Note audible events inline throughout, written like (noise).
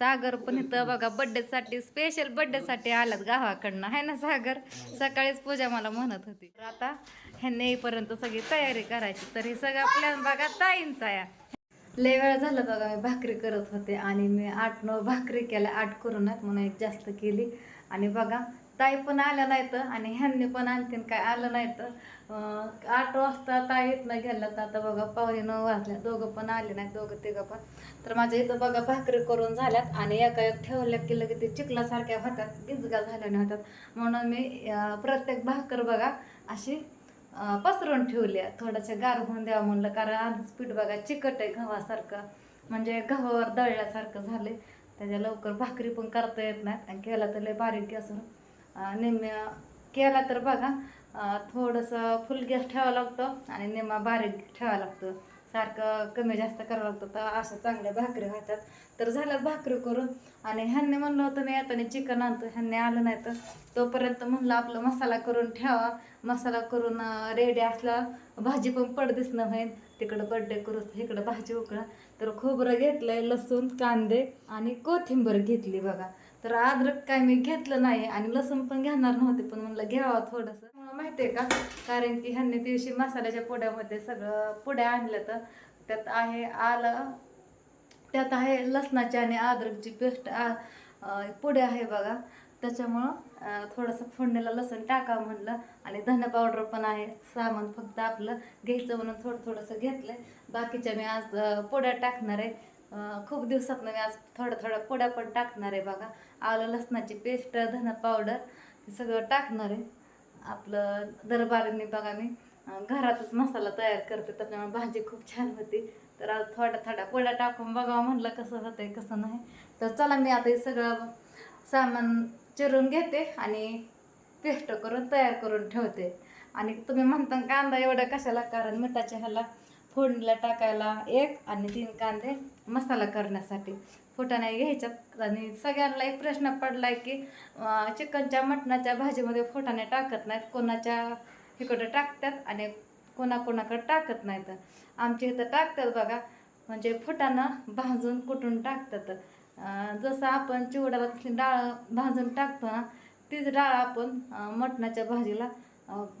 सागर पण इथं बघा birthday साठी स्पेशलसाठी आलात गावाकडनं. आहे ना सागर? सकाळीच पूजा मला म्हणत होती. तर आता ह्यांनी येईपर्यंत सगळी तयारी करायची तर हे सगळं प्लॅन बघा ताईंचा या. लय वेळ झालं बघा मी भाकरी करत होते आणि मी आठ नऊ भाकरी केल्या आठ करूनच म्हणून एक जास्त केली. आणि बघा ताई पण आल्या नाहीत आणि ह्यांनी पण आणखीन काय आलं नाहीत. तर आठ वाजता ताई इथनं गेल्या तर आता बघा पावणे नऊ वाजल्या दोघं पण आले नाहीत दोघं तिघं पण. तर माझ्या इथं बघा भाकरी करून झाल्यात आणि एका एक ठेवल्या की लगेच ते चिखलासारख्या होतात गिजगा झाल्याने होत्यात. म्हणून मी प्रत्येक भाकर बघा अशी पसरून ठेवली थोडंसं गार होऊन द्यावं म्हणलं कारण आधीच पीठ बघा चिकट आहे गव्हासारखं. म्हणजे गव्हावर दळल्यासारखं झाले त्याच्या लवकर भाकरी पण करता येत नाहीत आणि केला तर लय बारीक असून निम्म्या केला तर बघा. थोडंसं फुल गॅस ठेवावं लागतं आणि निम्मा बारीक ठेवावं लागतं. सारखं कमी जास्त करावं लागतं तर अशा चांगल्या भाकरी होतात तर झाल्यात भाकरी करून आणि ह्यांनी म्हणलं होतं मी येताना चिकन आणतो. ह्यांनी आलं नाही तर तोपर्यंत म्हणलं आपलं मसाला करून ठेवा. मसाला करून रेडी असला भाजी पण पड न होईल तिकडं बड्डे करू इकडं भाजी उकळा तर खोबरं घेतलंय लसूण कांदे आणि कोथिंबीर घेतली बघा. तर अद्रक काय मी घेतलं नाही आणि लसूण पण घेणार नव्हते पण म्हणलं घ्यावा थोडंसं. मला माहिती आहे का? कारण की ह्यांनी दिवशी मसाल्याच्या पुड्यामध्ये सगळं पुड्या आणल्या तर त्यात आहे आलं त्यात आहे लसणाची आणि अद्रकची पेस्ट पुढे आहे बघा. त्याच्यामुळं थोडंसं फोडणीला लसूण टाका म्हणलं आणि धने पावडर पण आहे. सामान फक्त आपलं घ्यायचं म्हणून थोडं थोडंसं घेतलं बाकीच्या मी आज पुढ्या पुड्या टाकणार आहे. खूप दिवसात मी आज थोडं थोड्या पुड्या पण टाकणार आहे बघा. आलं लसणाची पेस्ट धना पावडर हे सगळं टाकणार आहे. आपलं दरबारीने बघा मी घरातच मसाला तयार करते त्याच्यामुळे भाजी खूप छान होती. तर आज थोडा थोडा पोळ्या टाकून बघावं म्हणलं कसं होतं आहे कसं नाही. तर चला मी आता हे सगळं सामान चिरून घेते आणि पेस्ट करून तयार करून ठेवते. आणि तुम्ही म्हणता कांदा एवढा कशाला? कारण मिठाच्या ह्याला फोडणीला टाकायला एक आणि तीन कांदे मसाला करण्यासाठी. फुटाणे घ्यायच्यात. आणि सगळ्यांना एक प्रश्न पडला आहे की चिकनच्या मटणाच्या भाजीमध्ये फुटाणे टाकत नाहीत. कोणाच्या इकडं टाकतात आणि कोणाकोणाकडे टाकत नाहीत. आमच्या इथं टाकतात बघा. म्हणजे फुटाणं भाजून कुटून टाकतात. जसं आपण चिवड्याला तसली डाळ भाजून टाकतो ना तीच डाळ आपण मटणाच्या भाजीला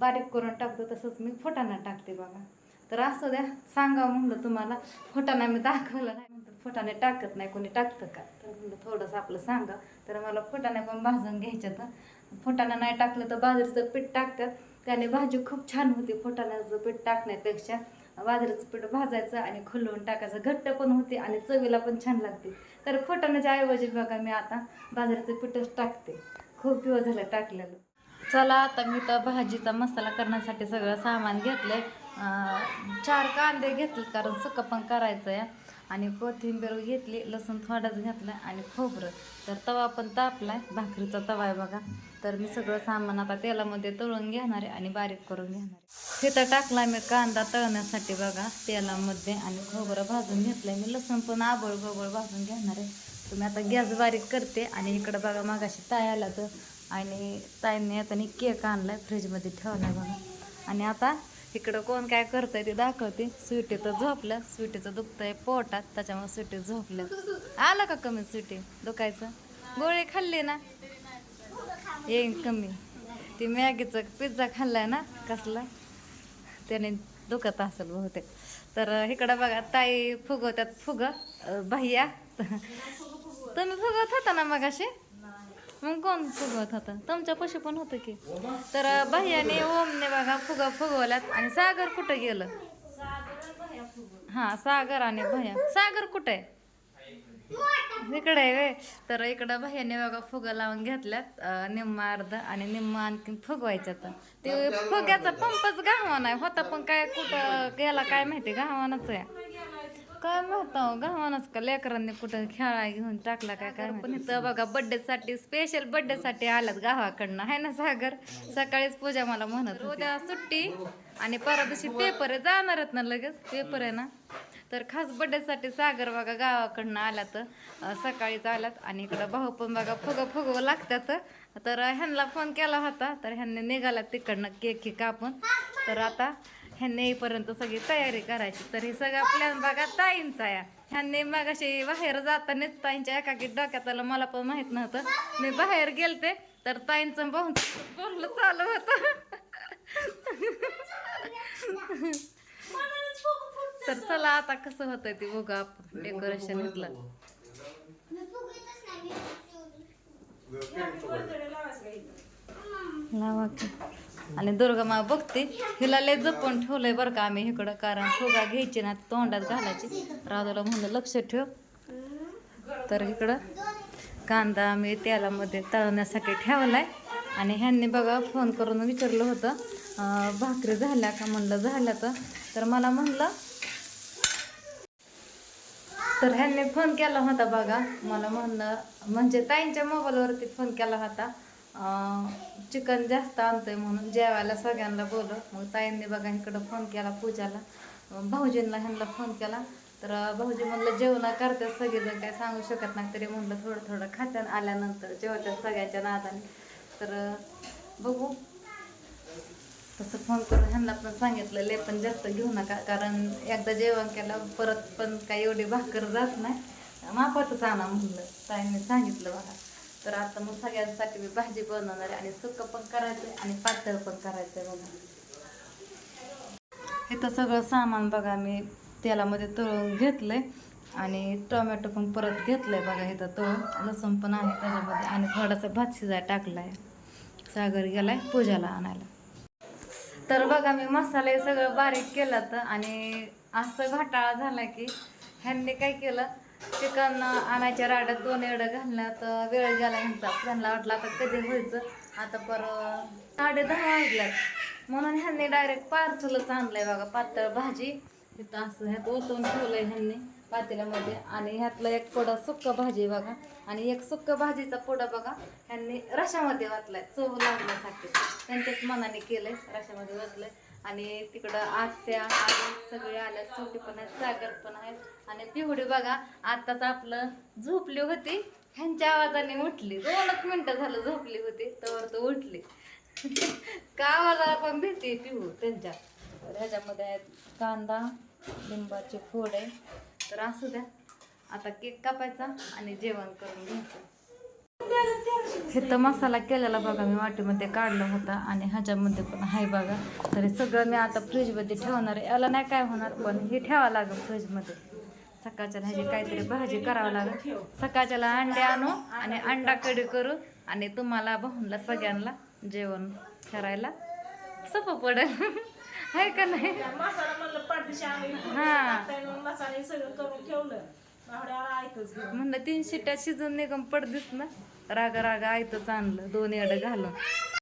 बारीक करून टाकतो. तसंच मी फुटाणा टाकते बघा. तर असं द्या सांगा म्हणलं तुम्हाला. फोटाने मी दाखवलं नाही म्हणतात फोटाने टाकत नाही कोणी टाकतं का? तर म्हणलं थोडंसं आपलं सांगा. तर मला फोटाने पण भाजून घ्यायच्यात फुटाणा नाही टाकलं तर बाजरीचं पीठ टाकतात. त्याने भाजी खूप छान होती फोटाण्याचं पीठ टाकण्यापेक्षा. बाजरीचं पीठ भाजायचं आणि खुलवून टाकायचं. घट्ट पण होते आणि चवीला पण छान लागते. तर फोटाण्याच्या ऐवजी बघा मी आता बाजरीचं पीठच टाकते. खूप दिवस झालं टाकलेलं. चला आता मी तर भाजीचा मसाला करण्यासाठी सगळं सामान घेतलं आहे चार कांदे घेतले कारण सुकं पण करायचं आहे आणि कोथिंबीर घेतली लसूण थोडाच घातलं आणि खोबरं. तर तवा पण तापलाय भाकरीचा तवा आहे बघा. तर मी सगळं सामान आता तेलामध्ये तळून घेणार आहे आणि बारीक करून घेणार आहे. तिथं टाकला मी कांदा तळण्यासाठी बघा तेलामध्ये आणि खोबरं भाजून घेतलंय. मी लसूण पण आबळ गोबळ भाजून घेणार आहे. तुम्ही आता गॅस बारीक करते आणि इकडं बघा मागाशी ताय आला तर आणि ताईने आता केक आणलाय फ्रीजमध्ये ठेवलाय बघा. आणि आता इकडं कोण काय करतंय ते दाखवते. स्वीटी तर झोपलं स्वीटीचं दुखतंय पोटात त्याच्यामुळे स्वीटी झोपल्या आलं का कमी स्वीटी? दुखायचं? गोळी खाल्ली ना? येईन कमी. ती मॅगीचं पिझ्झा खाल्लाय ना कसला? त्याने दुखत असेल बहुतेक. तर इकडं बघा ताई फुगवत्यात फुग. अं, भैया तुम्ही फुगवत होता ना मगाशी? अशी कोण फुगवत होता? तुमच्या पशी पण होतं की. तर भैयाने ओमने बघा फुगा फुगवल्यात आणि सागर कुठं गेलं? हा सागर आणि भैया. सागर कुठं आहे? इकडे आहे तर इकडं भैयाने बघा फुगा लावून घेतल्यात. निम्मा अर्ध आणि निम्मा आणखी तर ते फुग्याचा पंपच गावान आहे. होता पण काय कुठं गेला काय माहिती? गावानच आहे. काय माहीत गावानच का लेकरांनी कुठं खेळा घेऊन टाकला काय काय पण इथं बघा birthday साठी स्पेशल बर्थडे साठी आल्यात गावाकडनं. आहे ना सागर? सकाळीच पूजा मला म्हणत. उद्या सुट्टी आणि परवा दिवशी पेपर आहे. जाणारच ना लगेच? पेपर आहे ना? तर खास birthday साठी सागर बघा गावाकडनं आल्यात. अं, सकाळीच आल्यात आणि इकडं भाऊ पण बघा फुग फुगव लागतात. तर ह्यांना फोन केला होता. तर ह्यांनी निघाल्यात तिकडनं केक कापून. तर आता ह्यांनी येईपर्यंत सगळी तयारी करायची. तर हे सगळं प्लॅन बघा ताईंचा या. ह्यांनी मग अशी बाहेर जातानाच ताईंच्या एकाकी डोक्यात आलं मला पण माहीत नव्हतं. मी बाहेर गेलते तर ताईंचं बोल बोलणं चालू होतं. तर चला आता कसं होतंय ते बघू आपण. डेकोरेशन इथलं लावा की. आणि दुर्गा मा बघते हिला लय जपून ठेवलंय बरं का आम्ही इकडं कारण फुगा घ्यायची ना तोंडात घालायची. राधाला म्हणलं लक्ष ठेव. तर इकडं कांदा आम्ही तेलामध्ये तळण्यासाठी ठेवलाय. आणि ह्यांनी बघा फोन करून विचारलं होतं भाकरी झाल्या का म्हणलं झाल्या तर. तर मला म्हणलं तर ह्यांनी फोन केला होता बघा. मला म्हणलं म्हणजे ताईंच्या मोबाईलवरती फोन केला होता. चिकन जास्त आणतोय म्हणून जेवायला सगळ्यांना बोलव मग ताईंनी बघा इकडं फोन केला पूजाला. भाऊजींना ह्यांना फोन केला. तर भाऊजी म्हणलं जेवणा करतात सगळेजण काय सांगू शकत नाही. तरी म्हणलं थोडं थोडं खात्यान आल्यानंतर जेवतात सगळ्यांच्या नादाने. तर बघू. तसं फोन करून ह्यांना पण सांगितलं लय पण जास्त घेऊ नका कारण एकदा जेवण केलं परत पण काही एवढी भाकर जात नाही. मापातच आणा म्हणलं. ताईंनी सांगितलं बघा. तर आता मग सगळ्यांसाठी मी भाजी बनवणार आहे आणि सुकं पण करायचं आणि पातळ पण करायचं बघा. इथं सगळं सामान बघा मी तेलामध्ये तळून घेतलंय आणि टोमॅटो पण परत घेतलंय बघा इथं तळून. लसूण पण आहे त्याच्यामध्ये आणि थोडासा भात शिजाय टाकलाय. सागर गेलाय पूजाला आणायला. तर बघा मी मसाले सगळं बारीक केलं तर आणि असं घाटाळा झाला की ह्यांनी काय केलं चिकन आणायच्या राड्यात दोन एवढं घालण्यात तर वेळ गेला ह्यांचा. त्यांना वाटलं आता कधी व्हायचं. आता पर साडे दहा वाजल्यात. म्हणून ह्यांनी डायरेक्ट पार्सलच आणलंय बघा पातळ भाजी. तिथं असं ह्यात ओतून ठेवलंय ह्यांनी पातेल्यामध्ये. आणि ह्यातलं एक पोडा सुक्क भाजी आहे बघा. आणि एक सुक्क भाजीचा पोडा बघा ह्यांनी रशामध्ये वाटलाय चव लागण्यासाठी. त्यांच्याच मनाने केलंय रशामध्ये वाटलंय आणि तिकडं आत्या सगळे आल्या सुटी पण आहेत सागर पण आहेत. आणि पिवडी बघा आत्ताच आपलं झोपली होती ह्यांच्या आवाजाने उठली. दोनच मिनिटं झालं झोपली होती तर तो उठली. का आवाजाला पण भीती पिहू त्यांच्या? तर ह्याच्यामध्ये आहेत कांदा लिंबाचे फोड. आहे तर असू द्या. आता केक कापायचा आणि जेवण करून घ्यायचं. तर मसाला केलेला बघा मी वाटीमध्ये काढला होता आणि ह्याच्यामध्ये पण आहे बघा. तरी सगळं मी आता फ्रीजमध्ये ठेवणार आहे. याला नाही काय होणार पण हे ठेवावं लागेल फ्रीजमध्ये. सकाळच्या ह्याची काहीतरी भाजी करावं लागेल. सकाळच्याला अंडे आणू आणि अंडा कढी करू आणि तुम्हाला भाऊनला सगळ्यांना जेवण करायला सोपं पडेल. (laughs) आहे का नाही? हा. म्हणलं तीन शिट्ट्या शिजून निघून पडदिस ना. रागा रागा आयतच आणलं दोन एड घालून.